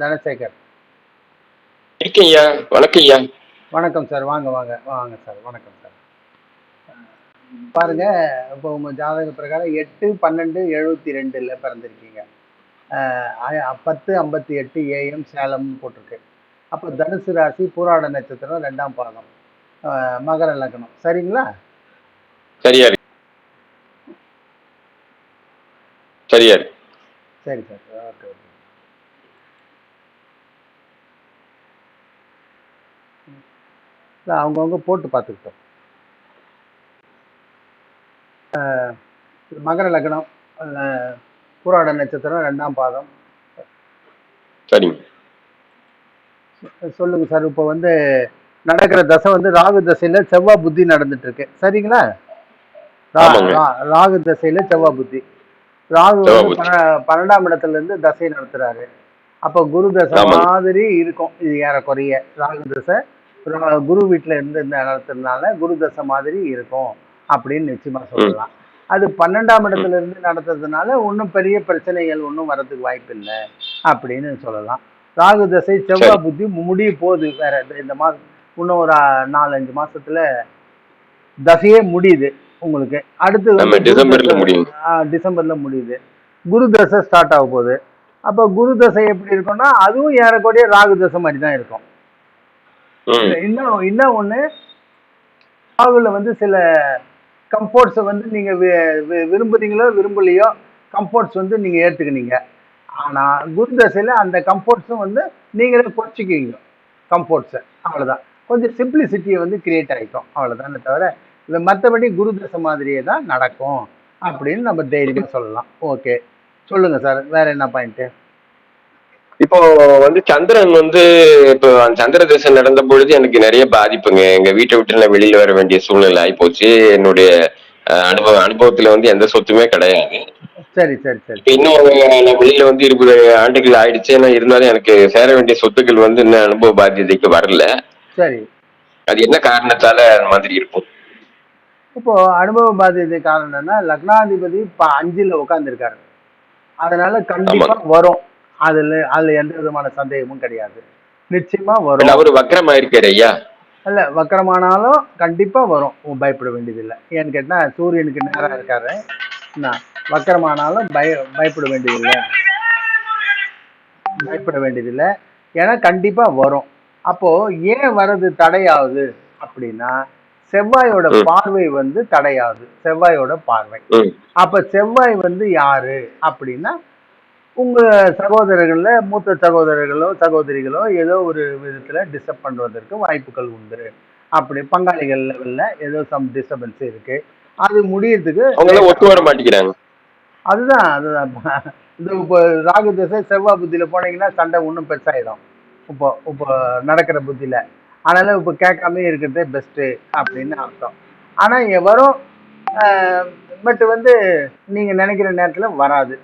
தனசேகர். இருக்கேன் ஐயா. வணக்கம் ஐயா. வணக்கம் சார். வாங்க வாங்க வாங்க சார். வணக்கம் சார். பாருங்க இப்போ உங்க ஜாதக பிரகாரம் எட்டு பன்னெண்டு எழுபத்தி ரெண்டுல பிறந்திருக்கீங்க. பத்து ஐம்பத்தி எட்டு ஏஎம் சேலம்னு போட்டிருக்கு. அப்போ தனுசு ராசி பூராட நட்சத்திரம் ரெண்டாம் பாதம். மகர லக்னம். சரிங்களா? சரியா சரியா சரி சார். Okay okay. அவங்கவுங்க போட்டு பார்த்துக்கிட்டோம். மகர லக்னம் பூராட நட்சத்திரம் ரெண்டாம் பாதம். சரிங்க. சொல்லுங்க சார் இப்போ வந்து நடக்கிற தசை வந்து ராகு தசையில செவ்வாய் புத்தி நடந்துட்டு இருக்கு சரிங்களா ராகு தசையில செவ்வாய் புத்தி. ராகு வந்து பன்னெண்டாம் இடத்துல இருந்து தசை நடத்துறாரு. அப்ப குரு தசை. மாதிரி இருக்கும். இது ஏறக்குறைய ராகு தசை. குரு வீட்டுல இருந்து இந்த நடத்துறதுனால குரு தசை மாதிரி இருக்கும் அப்படின்னு நிச்சயமா சொல்லலாம். அது பன்னெண்டாம் இடத்துல இருந்து நடத்துறதுனால ஒன்றும் பெரிய பிரச்சனைகள் ஒன்றும் வரதுக்கு வாய்ப்பு இல்லை அப்படின்னு சொல்லலாம். ராகு தசை செவ்வாய் புத்தி முடிய போகுது வேற இந்த- மாதம் இன்னும் ஒரு நாலஞ்சு மாசத்துல தசையே முடியுது உங்களுக்கு. அடுத்து டிசம்பர்ல முடியுது. குரு தசை ஸ்டார்ட் ஆக போகுது. அப்ப குரு தசை எப்படி இருக்கும்னா அதுவும் ஏறக்குறைய ராகு தசை மாதிரி தான் இருக்கும். இன்னும் இன்னும் ஒண்ணு ராகுல வந்து சில கம்ஃபோர்ட்ஸை வந்து நீங்க வி- வி- விரும்புறீங்களோ விரும்பலையோ கம்ஃபோர்ட்ஸ் வந்து நீங்க ஏத்துக்கினீங்க. ஆனா குரு தசையில அந்த கம்ஃபோர்ட்ஸும் வந்து நீங்களே குறைச்சிக்குவீங்க. கம்ஃபோர்ட்ஸை அவ்வளவுதான். கொஞ்சம் சிம்பிளிசிட்டியை வந்து கிரியேட் ஆகிக்கும் அவ்வளவுதானே தவிர இது மற்றபடி குரு தசை மாதிரியே தான் நடக்கும். அப்படின்னு நம்ம தைரியமாக சொல்லலாம். ஓகே சொல்லுங்க சார் வேற என்ன பாயிண்ட்டு இப்போ வந்து சந்திரன் வந்து இப்போ சந்திர தசை நடந்த பொழுது எனக்கு நிறைய பாதிப்புங்க. எங்க வீட்டை விட்டு நான் வெளியில வர வேண்டிய சூழ்நிலை ஆயிப்போச்சு. என்னுடைய அனுபவ அனுபவத்துல வந்து எந்த சொத்துமே கிடையாது. சரி சரி சரி. இன்னும் நான் வெளியில வந்து இருபது ஆண்டுகள் ஆயிடுச்சு. ஆனா இருந்தாலும் எனக்கு சேர வேண்டிய சொத்துக்கள் வந்து இன்னும் அனுபவ பாத்தியதைக்கு வரல. சரி. அது என்ன காரணத்தால அந்த மாதிரி இருக்கும்? இப்போ அனுபவ பாதியது காரணம் என்னன்னா லக்னாதிபதி இப்போ அஞ்சுல உட்காந்துருக்காரு அதனால கண்டிப்பா வரும். அதுல அதுல எந்த விதமான சந்தேகமும் கிடையாது. நிச்சயமா வரும். அவரு வக்கரமா ஐயா. இல்ல வக்கரமானாலும் கண்டிப்பா வரும். பயப்பட வேண்டியதில்லை. ஏன்னு கேட்டா சூரியனுக்கு நேரா இருக்காரு. வக்கரமானாலும் பய பயப்பட வேண்டியதில்லை. பயப்பட வேண்டியதில்லை. ஏன்னா கண்டிப்பா வரும். அப்போ ஏன் வர்றது தடையாகுது அப்படின்னா செவ்வாயோட. பார்வை வந்து தடையாகுது செவ்வாயோட பார்வை. அப்ப செவ்வாய் வந்து யாரு? அப்படின்னா உங்க சகோதரர்கள்ல மூத்த சகோதரர்களோ சகோதரிகளோ ஏதோ ஒரு விதத்துல டிஸ்டர்ப் பண்றதற்கு வாய்ப்புகள் உண்டு. அப்படி பங்காளிகள் லெவல்ல ஏதோ சம் டிஸ்டர்பன்ஸ் இருக்கு. அது முடியறதுக்கு அவங்க எல்லாம் ஒத்து வர மாட்டேங்கிறாங்க. அதுதான் அதுதான். இந்த இப்போ ராகு திசை செவ்வாய் புத்தியில போனீங்கன்னா சண்டை இன்னும் பெருசாயிடும். இப்போ இப்போ நடக்கிற புத்தியில. அதனால இப்போ கேட்காம இருக்கிறதே பெஸ்ட்டு அப்படின்னு அர்த்தம். ஆனா இங்க வரும் பட் வந்து நீங்க நினைக்கிற நேரத்துல வராது.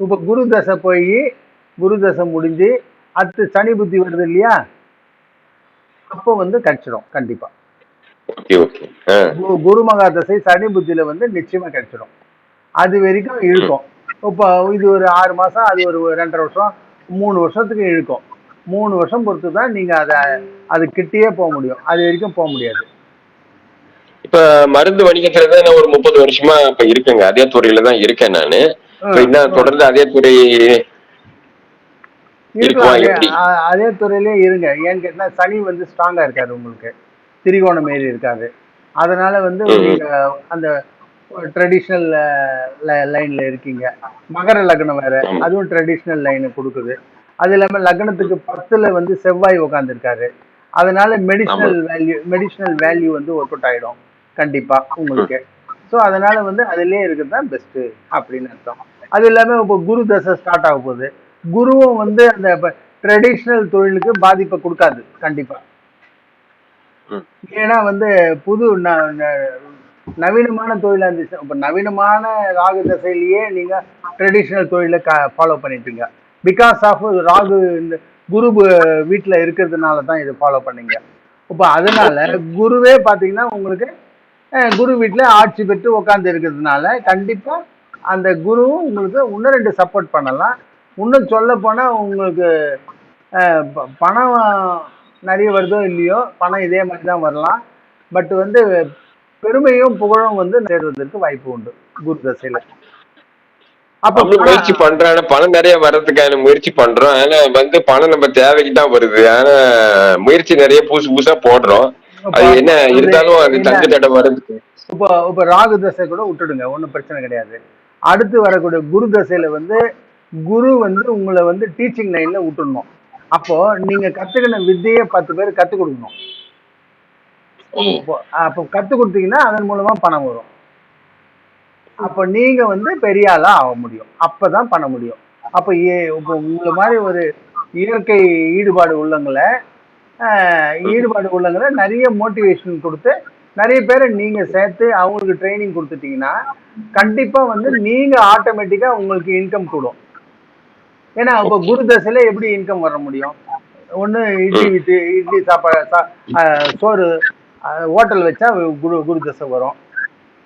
இப்போ குரு தசை போய் குரு தசை முடிஞ்சு அடுத்து சனி புத்தி வருது இல்லையா? அப்போ வந்து கிடைச்சிடும் கண்டிப்பா. குரு மகா தசை சனி புத்தியில வந்து நிச்சயமா கிடைச்சிடும் அது வரைக்கும் இழுக்கும். இப்போ இது ஒரு ஆறு மாசம் அது ஒரு ரெண்டரை வருஷம் மூணு வருஷத்துக்கு இழுக்கும். மூணு வருஷம் பொறுத்து தான் நீங்க அதை அது கிட்டேயே போக முடியும். அது வரைக்கும் போக முடியாது. இப்ப மருந்து வணிகத்துல தான் நான் ஒரு முப்பது வருஷமா இப்ப இருக்கேங்க. அதே துறையில தான் இருக்கேன் நானு. இன்னும் தொடர்ந்து அதே துறை அதே- எப்படி? அ- அதே துறையிலே இருங்க. ஏன்னு கேட்டா சனி வந்து ஸ்ட்ராங்கா இருக்காரு உங்களுக்கு. திரிகோணம் மாரி இருக்காது. அதனால வந்து அந்த ட்ரெடிஷ்னல் லைன்ல இருக்கீங்க. மகர லக்னம் வேற. அதுவும் ட்ரெடிஷ்னல் லைன் கொடுக்குது. அது இல்லாம லக்னத்துக்கு பத்துல வந்து செவ்வாய் உட்காந்துருக்காரு அதனால மெடிசினல் வேல்யூ மெடிசினல் வேல்யூ வந்து ஒர்க் அவுட் ஆயிடும். கண்டிப்பா உங்களுக்கு. ஸோ அதனால வந்து அதுலயே இருக்கிறது தான் பெஸ்ட் அப்படின்னு அர்த்தம். அது இல்லாம இப்போ குரு தசை ஸ்டார்ட் ஆக போகுது. குருவும் வந்து அந்த ட்ரெடிஷ்னல் தொழிலுக்கு பாதிப்பை கொடுக்காது கண்டிப்பா. ஏன்னா வந்து புது நவீனமான தொழிலா இருந்துச்சு. இப்போ நவீனமான ராகு தசையிலேயே நீங்க ட்ரெடிஷ்னல் தொழிலை ஃபாலோ பண்ணிட்டீங்க. பிகாஸ் ஆஃப் ராகு இந்த குரு வீட்ல இருக்கிறதுனால தான் இதை ஃபாலோ பண்ணீங்க. இப்போ அதனால குருவே பார்த்தீங்கன்னா உங்களுக்கு குரு வீட்ல ஆட்சி பெற்று உட்கார்ந்து இருக்கிறதுனால கண்டிப்பா அந்த குருவும் உங்களுக்கு இன்னும் ரெண்டு சப்போர்ட் பண்ணலாம். இன்னும் சொல்ல போனா உங்களுக்கு பணம் நிறைய வருதோ இல்லையோ பணம் இதே மாதிரி தான் வரலாம். பட் வந்து பெருமையும் புகழும் வந்து நேருவதற்கு வாய்ப்பு உண்டு குரு தசையில. அப்ப முயற்சி பண்றோம் ஆனா பணம் நிறைய வர்றதுக்கான முயற்சி பண்றோம் ஆனா வந்து பணம் நம்ம தேவைக்கு தான் வருது. ஆனா முயற்சி நிறைய புதுசு புதுசா போடுறோம். அது என்ன இருந்தாலும் அது. தங்கு தடை வருது இப்போ இப்போ ராகு தசை கூட விட்டுடுங்க ஒன்றும் பிரச்சனை கிடையாது. அடுத்து வரக்கூடிய குரு தசையில வந்து குரு வந்து உங்களை வந்து டீச்சிங் லைன்ல விட்டுடணும். அப்போ நீங்க கத்துக்கின வித்தையை பத்து பேர் கத்துக் கொடுக்கணும். அப்போ கத்துக் கொடுத்தீங்கன்னா அதன் மூலமா பணம் வரும். அப்போ நீங்க வந்து பெரிய ஆளா ஆக முடியும். அப்பதான் பண்ண முடியும். அப்போ ஏ- இப்போ உங்களை மாதிரி ஒரு இயற்கை ஈடுபாடு உள்ளவங்களை ஆஹ், ஈடுபாடு உள்ளவங்களை நிறைய மோட்டிவேஷன் கொடுத்து நிறைய பேரை நீங்க சேர்த்து அவங்களுக்கு ட்ரைனிங் கொடுத்துட்டீங்கன்னா கண்டிப்பா வந்து நீங்க ஆட்டோமேட்டிக்கா உங்களுக்கு இன்கம் கூடும். ஏன்னா இப்போ குரு தசையில எப்படி இன்கம் வர முடியும்? ஒண்ணு இட்லி வித்து இட்லி சாப்பாடு சோறு ஹோட்டல் வச்சா குரு குரு தசை வரும்.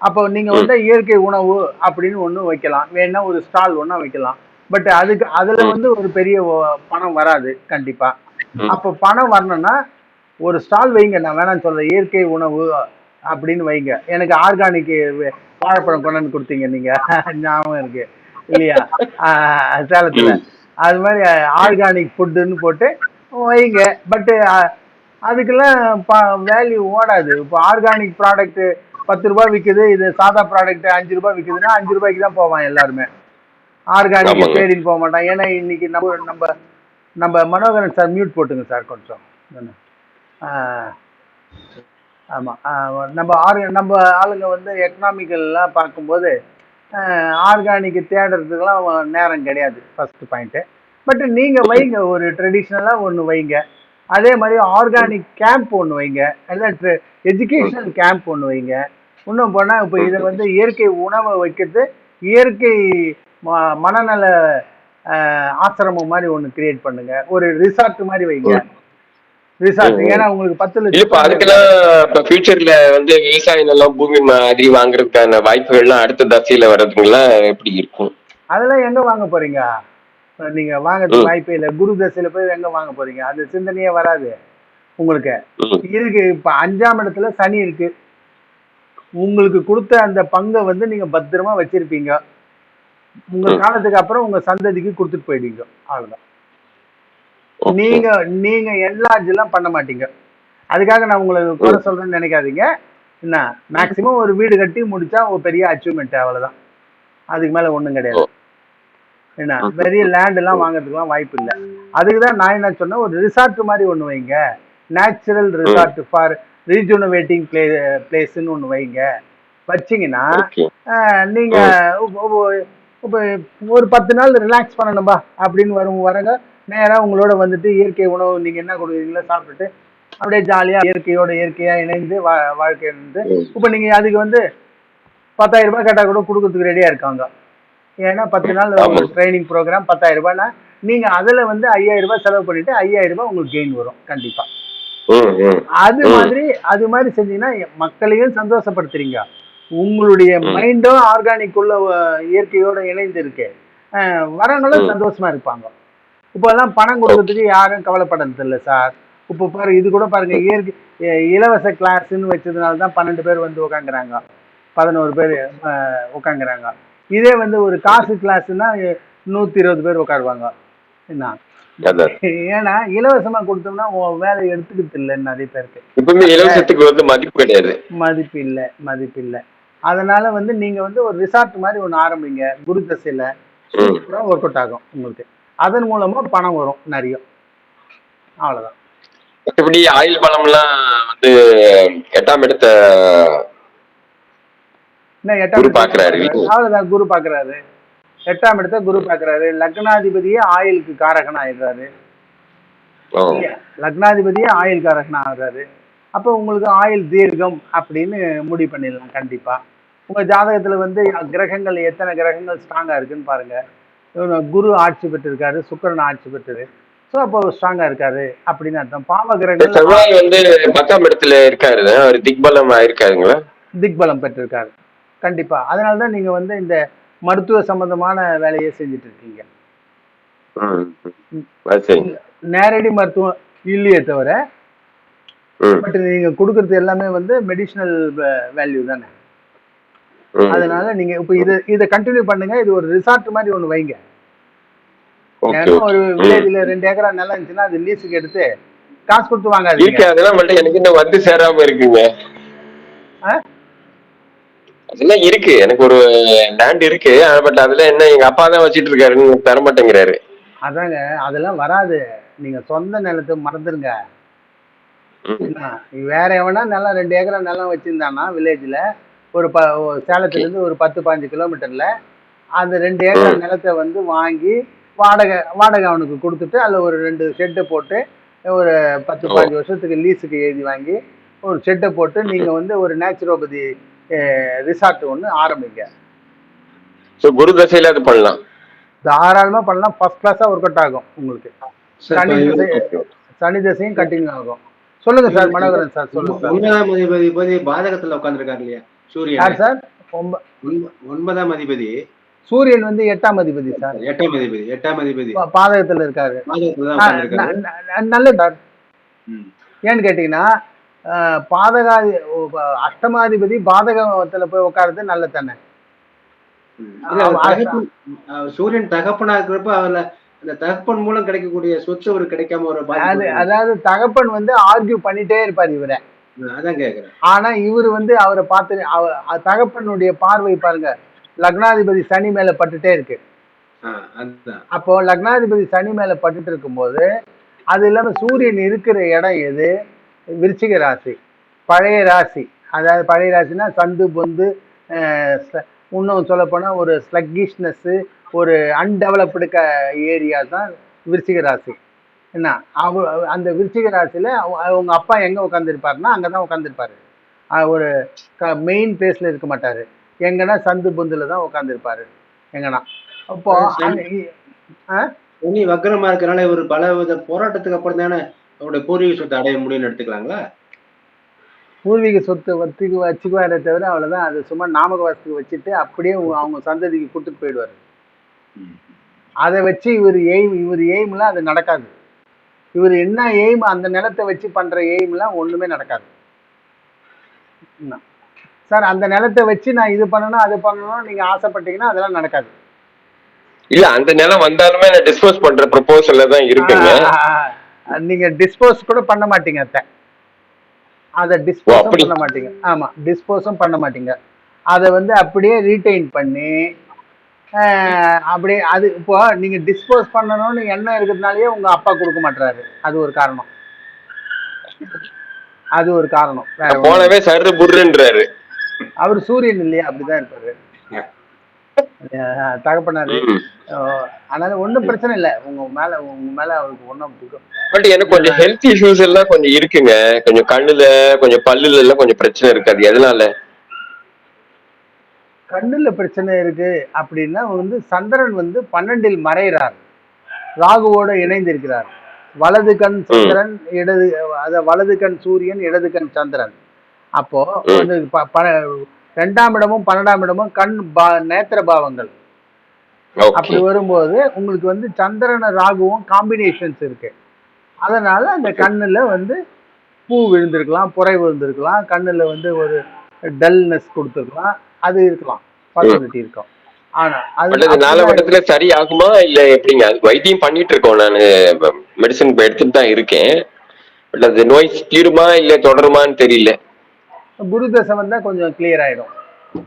அப்போ நீங்க வந்து இயற்கை உணவு அப்படின்னு ஒண்ணு வைக்கலாம். வேணா ஒரு ஸ்டால் ஒண்ணா வைக்கலாம். பட் அதுக்கு அதுல வந்து ஒரு பெரிய பணம் வராது கண்டிப்பா. ம். அப்போ பணம் வரணும்னா ஒரு ஸ்டால் வைங்க. நான் வேணாம்னு சொல்றேன் இயற்கை உணவு அப்படின்னு வைங்க. எனக்கு ஆர்கானிக் வாழைப்பழம் கொண்டாந்து கொடுத்தீங்க நீங்க. ஞாபகம் இருக்கு. இல்லையா? சேலத்துல. அது மாதிரி ஆர்கானிக் ஃபுட்டுன்னு போட்டு வைங்க. பட்டு அதுக்கெல்லாம் வேல்யூ ஓடாது. இப்போ ஆர்கானிக் ப்ராடக்ட் பத்து ரூபாய் விக்குது. இது சாதா ப்ராடக்ட் அஞ்சு ரூபாய் விக்குதுன்னா அஞ்சு ரூபாய்க்கு தான் போவான் எல்லாருமே. ஆர்கானிக். தேடின்னு போக மாட்டான். ஏன்னா இன்னைக்கு நம்ம நம்ம நம்ம மனோகரன் சார் மியூட் போட்டுங்க சார் கொஞ்சம். ஆமாம் ஆமா நம்ம ஆர்க நம்ம ஆளுங்க வந்து எக்கனாமிக்கல்லாம் பார்க்கும்போது ஆர்கானிக் தேடுறதுக்கெல்லாம் நேரம் கிடையாது. ஃபர்ஸ்ட் பாயிண்ட்டு பட் நீங்கள் வைங்க ஒரு ட்ரெடிஷ்னலாக ஒன்று வைங்க. அதே மாதிரி ஆர்கானிக் கேம்ப் ஒன்று வைங்க. இல்லை எஜுகேஷனல் கேம்ப் ஒன்று வைங்க. இன்னும் போனால் இப்போ இதை வந்து இயற்கை உணவை வைக்கிறது இயற்கை ம- மனநல ஆசிரமம் மாதிரி ஒன்று கிரியேட் பண்ணுங்க. ஒரு ரிசார்ட் மாதிரி வைங்க. ஏன்னா உங்களுக்கு பத்து லட்சம் அதுக்கெல்லாம் இப்ப ஃபியூச்சர்ல வந்து விவசாய நிலம் பூமி மாதிரி வாங்குறதுக்கான வாய்ப்புகள்லாம் அடுத்த தசையில வர்றதுங்கெல்லாம் எப்படி இருக்கும்? அதெல்லாம் எங்க வாங்க போறீங்க? நீங்க வாங்கறதுக்கு. வாய்ப்பே இல்லை. குரு தசையில போய் எங்க வாங்க போறீங்க? அந்த சிந்தனையே வராது உங்களுக்கு. இருக்கு. இப்ப அஞ்சாம் இடத்துல சனி இருக்கு. உங்களுக்கு கொடுத்த அந்த பங்கை வந்து நீங்க பத்திரமா வச்சிருப்பீங்க. உங்க. காலத்துக்கு அப்புறம் உங்க சந்ததிக்கு கொடுத்துட்டு போயிடுவீங்க. அவ்வளவுதான். நீங்க நீங்க என்லார்ஜ் எல்லாம் பண்ண மாட்டீங்க. அதுக்காக நான் உங்களை குறை சொல்றேன்னு நினைக்காதீங்க. என்ன? மேக்சிமம் ஒரு வீடு கட்டி முடிச்சா ஒரு பெரிய அச்சீவ்மெண்ட் அவ்வளவுதான். அதுக்கு மேல ஒண்ணும் கிடையாது. என்ன? பெரிய லேண்ட் எல்லாம் வாங்குறதுக்குலாம் வாய்ப்பு இல்லை. அதுக்கு தான் நான் என்ன சொன்னேன்? ஒரு ரிசார்ட் மாதிரி ஒன்று வைங்க. Natural resort for rejuvenating play பிளேஸ்ன்னு ஒன்று வைங்க. வச்சிங்கன்னா நீங்க உப்ப ஒரு பத்து நாள் ரிலாக்ஸ் பண்ணணும்பா அப்படின்னு வரும் வரங்க. நேரா உங்களோட வந்துட்டு இயற்கை உணவு நீங்க என்ன கொடுக்குறீங்களோ சாப்பிட்டுட்டு அப்படியே ஜாலியா இயற்கையோட இயற்கையா இணைந்து வா வாழ்க்கை இருந்து. இப்போ நீங்க அதுக்கு வந்து பத்தாயிரம் ரூபாய் கேட்டா கூட கொடுக்கறதுக்கு ரெடியா இருக்காங்க ஏன்னா பத்து நாள். ட்ரைனிங் ப்ரோக்ராம் பத்தாயிரம் ரூபாய்னா நீங்க அதுல வந்து ஐயாயிரம் ரூபாய் செலவு பண்ணிட்டு ஐயாயிரம் ரூபாய் உங்களுக்கு கெயின் வரும் கண்டிப்பா ம், ம். அது. மாதிரி அது மாதிரி செஞ்சீங்கன்னா மக்களையும் சந்தோஷப்படுத்துறீங்க உங்களுடைய. மைண்டும் ஆர்கானிக் உள்ள இயற்கையோட இணைந்து இருக்கு வரவங்களும். சந்தோஷமா இருப்பாங்க இப்போ எல்லாம் பணம் கொடுக்கறதுக்கு யாரும் கவலைப்படுறது இல்லை சார். இப்போ பாரு இது கூட பாருங்க இயற்கை இலவச கிளாஸ்ன்னு வச்சதுனால தான் பன்னெண்டு பேர் வந்து உட்காந்துறாங்க பதினோரு பேர் உட்காந்துறாங்க இதே வந்து ஒரு காசு கிளாஸ்னா நூத்தி இருபது பேர் உட்காருவாங்க என்ன. ஏன்னா இலவசமா கொடுத்தோம்னா வேலையை எடுத்துக்கிறது இல்லை நிறைய பேருக்கு. இலவசத்துக்கு வந்து மதிப்பு கிடையாது. மதிப்பு இல்லை மதிப்பு இல்லை. அதனால வந்து நீங்க வந்து ஒரு ரிசார்ட் மாதிரி ஒன்று ஆரம்பிங்க. குரு தசையில. ஒர்க் அவுட் ஆகும் உங்களுக்கு. அதன் மூலமா பணம் வரும் நிறைய. அவ்வளவுதான். மற்றபடி ஆயில் பழம்லாம் வந்து எட்டாம் இடத்த என்ன எட்டாம் குரு இடத்தை பார்க்கறாரு. அவ்வளவுதான் குரு பாக்குறாரு. எட்டாம் இடத்தை குரு பாக்குறாரு. லக்னாதிபதியே ஆயிலுக்கு காரகன் ஆயிடுறாரு? லக்னாதிபதியே ஆயில் காரகன் ஆகுறாரு அப்போ உங்களுக்கு ஆயில் தீர்க்கம் அப்படின்னு முடிவு பண்ணிடலாம் கண்டிப்பா. உங்க ஜாதகத்துல வந்து கிரகங்கள் எத்தனை கிரகங்கள் ஸ்ட்ராங்கா இருக்குன்னு பாருங்க. குரு ஆட்சி பெற்றிருக்காரு சுக்கிரன் ஆட்சி பெற்றது. ஸோ அப்போ ஸ்ட்ராங்கா இருக்காரு அப்படின்னு அர்த்தம். பாவ கிரகங்கள் செவ்வாய் வந்து பத்தாம் இடத்துல இருக்காரு அவர் திக்பலம் ஆயிருக்காருங்களா? திக்பலம் பெற்றிருக்காரு. கண்டிப்பா. அதனால தான் நீங்க வந்து இந்த மருத்துவ சம்பந்தமான வேலையை செஞ்சுட்டு இருக்கீங்க. நேரடி மருத்துவம் இல்லையே தவிர பட் நீங்க கொடுக்கறது எல்லாமே வந்து மெடிசினல் வேல்யூ தானே. அதனால நீங்க இப்போ இதை இதை கண்டினியூ பண்ணுங்க. இது ஒரு ரிசார்ட் மாதிரி ஒன்று வைங்க. ஒரு. வில்லேஜ்ல ரெண்டு ஏக்கரா நிலம் இருந்துச்சுன்னா அது லீஸுக்கு எடுத்து காசு கொடுத்து வாங்காதீங்க. அதெல்லாம் எனக்கு இன்னும் வந்து சேராம இருக்குங்க? அதெல்லாம் இருக்கு. எனக்கு ஒரு லேண்ட் இருக்கு. பட் அதுல என்ன எங்க அப்பா தான் வச்சிட்டு இருக்காருன்னு தர மாட்டேங்கிறாரு. அதாங்க அதெல்லாம் வராது. நீங்க சொந்த நிலத்தை மறந்துடுங்க ம், என்ன, வேற எவனா நிலம் ரெண்டு ஏக்கரா நிலம் வச்சிருந்தானா வில்லேஜ்ல ஒரு ப ஒரு சேலத்துல இருந்து ஒரு பத்து பாஞ்சு கிலோமீட்டர்ல அந்த ரெண்டு ஏக்கர். நிலத்தை வந்து வாங்கி வாடகை வாடகை அவனுக்கு கொடுத்துட்டு அதில் ஒரு ரெண்டு ஷெட்டை போட்டு ஒரு பத்து. பாஞ்சு வருஷத்துக்கு லீஸுக்கு எழுதி வாங்கி ஒரு ஷெட்டை போட்டு நீங்கள் வந்து ஒரு நேச்சுரோபதி ரிசார்ட் ஒன்று ஆரம்பிங்க. சோ குரு தசையில அது பண்ணலாம். தாராளமாக பண்ணலாம். ஃபர்ஸ்ட் கிளாஸாக ஒர்க் அவுட் ஆகும் உங்களுக்கு. சனி திசை சனி திசையும் கண்டினியூ ஆகும். சொல்லுங்க சார் மனோகரன் சார் சொல்லுங்க பாதகத்துல உட்கார்ந்துருக்காரு இல்லையா? சூரியன். சார்? ஒன்பதாம் அதிபதி. சூரியன் வந்து எட்டாம் அதிபதி சார். எட்டாம் அதிபதி எட்டாம் அதிபதி. பாதகத்துல இருக்காரு. பாதகத்துல தான் ஆ, உட்கார்ந்துருக்காரு ந- ந- நல்லது சார். ஏன்னு கேட்டீங்கன்னா பாதகாதி அஷ்டமாதிபதி பாதகத்துல போய் உட்காருறது நல்லது தானே? சூரியன் தகப்பனா இருக்கிறப்ப அவர்ல அந்த தகப்பன் மூலம் கிடைக்கக்கூடிய சொத்து ஒரு கிடைக்காம ஒரு அதாவது தகப்பன் வந்து ஆர்கியூ பண்ணிட்டே இருப்பார் இவரை. அதான் கேக்குறேன். ஆனா இவர் வந்து அவரை பார்த்து அவ- அ- தகப்பனுடைய பார்வை பாருங்க. லக்னாதிபதி சனி மேல பட்டுட்டே இருக்கு. அப்போ லக்னாதிபதி சனி மேல பட்டுட்டு இருக்கும்போது அது இல்லாம சூரியன் இருக்கிற இடம் எது? விருச்சிக ராசி. பழைய ராசி. அதாவது பழைய ராசினா சந்து பொந்து இன்னும் சொல்ல போனா ஒரு ஸ்லக்கிஷ்னஸ் ஒரு அன்டெவலப்டு க ஏரியா தான் விருச்சிக ராசி. என்ன? அவ அந்த விருச்சிக ராசியில அவ- அவங்க அப்பா எங்க உட்காந்துருப்பாருன்னா அங்கதான் உட்காந்துருப்பாரு ஒரு மெயின் பிளேஸ்ல இருக்க மாட்டாரு. எங்கன்னா சந்து பொந்துல தான் உட்காந்துருப்பாரு எங்கன்னா. அப்போ அங்க இ- ஆ? சனி வக்கரமா இருக்கறனால இவர் பல வித போராட்டத்துக்கு அப்புறம் தானே அவருடைய பூர்வீக சொத்தை அடைய முடியும்னு எடுத்துக்கலாங்களா? பூர்வீக சொத்து வச்சுக்கு வச்சுக்குவாரே தவிர அவ்வளவுதான். அது சும்மா நாமக வாசத்துக்கு வச்சுட்டு அப்படியே அவங்க சந்ததிக்கு கொடுத்துட்டு போயிடுவாரு. அதை வச்சு இவர் எய்ம் இவர் எய்ம்லாம் அது நடக்காது. இவர் என்ன எய்ம் அந்த நிலத்தை வச்சு பண்ற எய்ம்லாம் ஒண்ணுமே நடக்காது? சார் அந்த நிலத்தை வச்சு நான் இது பண்ணணும் அது பண்ணணும் நீங்க ஆசைப்பட்டீங்கன்னா அதெல்லாம் நடக்காது. இல்ல அந்த நிலம் வந்தாலுமே நான் டிஸ்போஸ் பண்ற ப்ரொபோசல்ல தான் இருக்குங்க. நீங்க டிஸ்போஸ் கூட பண்ண மாட்டீங்க அத்தை. அதை அப்படி? பண்ண மாட்டீங்க. ஆமா டிஸ்போஸும் பண்ண மாட்டீங்க. அதை வந்து அப்படியே ரீடைன் பண்ணி ஆ, அப்படியே அது இப்போ நீங்க டிஸ்போஸ் பண்ணணும்னு எண்ணம் இருக்கிறதுனாலயே உங்க அப்பா கொடுக்க மாட்டாரு அது ஒரு காரணம். அது ஒரு காரணம். ஒண்ணும். போனவே சர்ரு புர்ருன்றாரு. அவர் சூரியன் இல்லையா? அப்படிதான் இருப்பாரு. தகப்பனாரு. அதனால ஒண்ணும் பிரச்சனை இல்லை. உங்க மேல உங்க மேல அவருக்கு ஒன்றும் பட் எனக்கு கொஞ்சம் ஹெல்த் இஷ்யூஸ் எல்லாம் கொஞ்சம் இருக்குங்க. கொஞ்சம் கண்ணுல கொஞ்சம் பல்லுல எல்லாம் கொஞ்சம் பிரச்சனை இருக்காது. எதனால? கண்ணுல பிரச்சனை இருக்கு அப்படின்னா வந்து சந்திரன் வந்து பன்னெண்டில் மறைகிறார். ராகுவோட இணைந்திருக்கிறார். வலது கண் சந்திரன் இடது அத வலது கண் சூரியன் இடது கண் சந்திரன். அப்போ. வந்து ரெண்டாம் இடமும் பன்னெண்டாம் இடமும் கண் பா நேத்திர பாவங்கள். அப்படி வரும்போது உங்களுக்கு வந்து சந்திரன ராகுவும் காம்பினேஷன்ஸ் இருக்கு. அதனால அந்த கண்ணுல வந்து பூ விழுந்திருக்கலாம் புரை விழுந்திருக்கலாம் கண்ணுல வந்து ஒரு டல்னஸ் கொடுத்துருக்கலாம். அது இருக்கலாம். பாசிபிலிட்டி இருக்கும். ஆனா அது நாலு சரி ஆகுமா இல்ல எப்படிங்க? அது வைத்தியம் பண்ணிட்டு இருக்கோம் நான் மெடிசன் எடுத்துட்டு தான் இருக்கேன். பட் அது நோய் தீருமா? இல்ல தொடருமான்னு தெரியல. குரு தசை வந்தா கொஞ்சம் கிளியர் ஆயிடும்.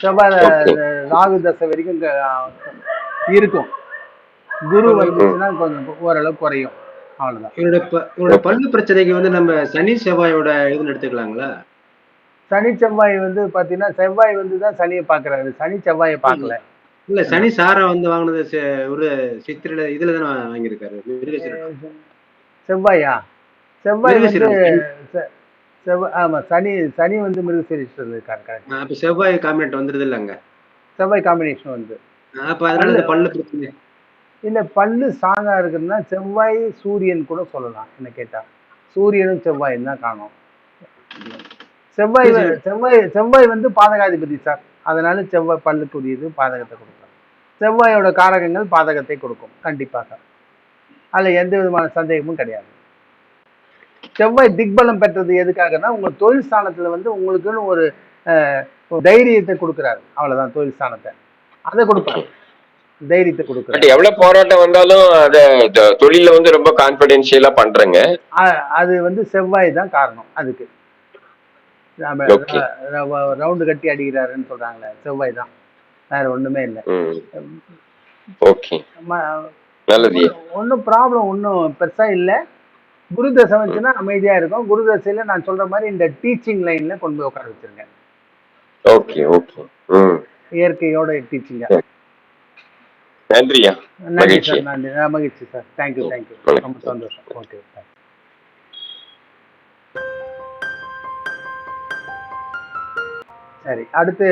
செவ்வாய். ராகு தசை வரைக்கும் இருக்கும். குரு வந்துச்சுன்னா கொஞ்சம் ஓரளவு குறையும். அவ்வளவுதான். இவருடைய ப- இவருடைய பல்லு பிரச்சனைக்கு வந்து நம்ம சனி செவ்வாயோட இதுன்னு எடுத்துக்கலாங்களா? சனி செவ்வாய் வந்து பாத்தீங்கன்னா செவ்வாய் வந்து தான் சனியை பாக்குறாரு. சனி செவ்வாயை பார்க்கல இல்ல சனி சாரா வந்து வாங்கினது ஒரு சித்திரையில இதுல தானே வாங்கியிருக்காரு. செவ்வாயா? செவ்வாய் வந்து செவ்வாய் ஆமா சனி சனி வந்து மிருகசீரிஷத்தில் இருக்காரு கரெக்ட் அப்ப செவ்வாய் காம்பினேட் வந்துருது இல்லங்க செவ்வாய் காம்பினேஷன் வந்து. அப்ப அதனால இந்த பல்லு பிரச்சனை. இல்ல பல்லு சாங்கா இருக்குதுன்னா செவ்வாய் சூரியன் கூட சொல்லலாம் என்ன கேட்டா. சூரியனும் செவ்வாயும் தான் காணும். செவ்வாய் செவ்வாய் செவ்வாய் வந்து பாதகாதிபதி சார். அதனால செவ்வாய் பல்லுக்குரியது பாதகத்தை கொடுக்கலாம். செவ்வாயோட காரகங்கள் பாதகத்தை கொடுக்கும். கண்டிப்பாக அதில் எந்த விதமான சந்தேகமும் கிடையாது. செவ்வாய் திக்பலம் பெற்றது எதுக்காகன்னா உங்க தொழில் ஸ்தானத்துல வந்து உங்களுக்குன்னு ஒரு தைரியத்தை கொடுக்குறாரு. அவ்வளவுதான் தொழில் ஸ்தானத்தை. அதை கொடுப்பாரு. தைரியத்தை கொடுக்குறாரு. பட் எவ்வளவு போராட்டம் வந்தாலும் அத தொழில வந்து ரொம்ப கான்பிடென்சியலா பண்றேங்க. அது வந்து செவ்வாய் தான் காரணம் அதுக்கு. ரவுண்டு கட்டி அடிக்கிறாருன்னு சொல்றாங்களே செவ்வாய் தான். வேற ஒண்ணுமே இல்லை. ஓகே ஒன்றும் ப்ராப்ளம் ஒன்றும் பெருசா இல்லை. குரு தசை வந்துச்சுன்னா அமைதியா இருக்கும். குரு தசையில நான் சொல்ற மாதிரி இந்த டீச்சிங் லைன்ல கொண்டு போய் உட்கார வச்சிருங்க. ஓகே ஓகே இயற்கையோட டீச்சிங்க நன்றியா. நன்றி. சார் நன்றி. மகிழ்ச்சி சார். Thank you thank you. ரொம்ப சந்தோஷம். ஓகே சரி அடுத்து